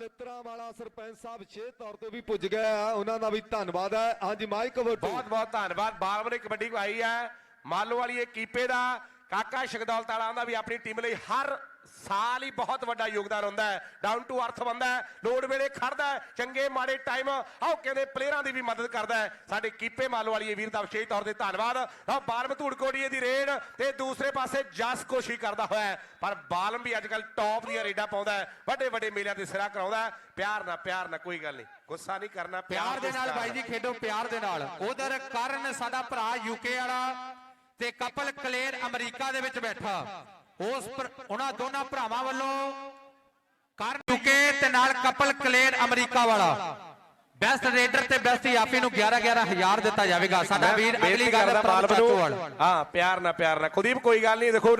ਲਿੱਤਰਾਂ ਵਾਲਾ ਸਰਪੰਚ ਸਾਹਿਬ ਛੇ ਤੌਰ ਤੇ ਵੀ ਪੁੱਜ ਗਏ ਆ, ਉਹਨਾਂ ਦਾ ਵੀ ਧੰਨਵਾਦ ਹੈ। ਹਾਂਜੀ, ਮਾਈਕ ਵੱਟੂ। ਬਹੁਤ ਬਹੁਤ ਧੰਨਵਾਦ। ਬਾਲਵਰ ਕਬੱਡੀ ਕੋ ਆਈ ਹੈ। ਮਾਲੋ ਵਾਲੀ ਇਹ ਕੀਪੇ ਦਾ ਕਾਕਾ ਸ਼ਗਦੌਲ ਤਾਲਾ ਦਾ ਵੀ ਆਪਣੀ ਟੀਮ ਲਈ ਹਰ ਸਾਲ ਹੀ ਬਹੁਤ ਵੱਡਾ ਯੋਗਦਾਨ ਹੁੰਦਾ ਹੈ। ਡਾਊਨ ਟੂ ਅਰਥ ਬੰਦਾ ਹੈ ਲੋੜ ਵੇਲੇ ਖੜਦਾ ਹੈ ਚੰਗੇ ਮਾੜੇ ਟਾਈਮ ਆਓ ਕਹਿੰਦੇ ਪਲੇਅਰਾਂ ਦੀ ਵੀ ਮਦਦ ਕਰਦਾ ਹੈ। ਸਾਡੇ ਕੀਪੇ ਮਾਲੋ ਵਾਲੀ ਵੀਰ ਦਾ ਵਿਸ਼ੇਸ਼ ਤੌਰ ਤੇ ਧੰਨਵਾਦ। ਆ ਬਾਲਮ ਧੂੜਕੋਟੀਏ ਦੀ ਰੇਡ ਤੇ ਦੂਸਰੇ ਪਾਸੇ ਜਸ ਕੋਸ਼ਿਸ਼ ਕਰਦਾ ਹੋਇਆ ਹੈ। ਪਰ ਬਾਲਮ ਵੀ ਅੱਜ ਕੱਲ ਟੌਪ ਦੀਆਂ ਰੇਡਾਂ ਪਾਉਂਦਾ ਹੈ। ਵੱਡੇ ਵੱਡੇ ਮੇਲਿਆਂ ਤੇ ਸਿਰਾ ਕਰਾਉਂਦਾ ਹੈ। ਪਿਆਰ ਨਾਲ ਪਿਆਰ ਨਾਲ ਕੋਈ ਗੱਲ ਨਹੀਂ। ਗੁੱਸਾ ਨਹੀਂ ਕਰਨਾ ਪਿਆਰ ਦੇ ਨਾਲ ਬਾਈ ਜੀ ਖੇਡੋ ਪਿਆਰ ਦੇ ਨਾਲ। ਉਧਰ ਕਰਨ ਸਾਡਾ ਭਰਾ ਯੂਕੇ ਵਾਲਾ ਤੇ ਕਪਲ ਕਲੇਰ ਅਮਰੀਕਾ ਦੇ ਵਿੱਚ ਬੈਠਾ। ਉਸ ਉਹਨਾਂ ਦੋਨਾਂ ਭਰਾਵਾਂ ਵੱਲੋਂ ਕਰਨ ਯੂਕੇ ਤੇ ਨਾਲ ਕਪਲ ਕਲੇਰ ਅਮਰੀਕਾ ਵਾਲਾ। ਬੈਸਟ ਰੇਡਰ ਤੇ ਬੈਸਟ ਯਾਫੀ ਨੂੰ 11 11000 ਦਿੱਤਾ ਜਾਵੇਗਾ। ਸਾਡਾ ਵੀਰ ਅਗਲੀ ਗੱਲ ਨੂੰ। ਹਾਂ ਪਿਆਰ ਨਾਲ ਪਿਆਰ ਨਾਲ। ਕੁਲਦੀਪ ਕੋਈ ਗੱਲ ਨਹੀਂ ਦੇਖੋ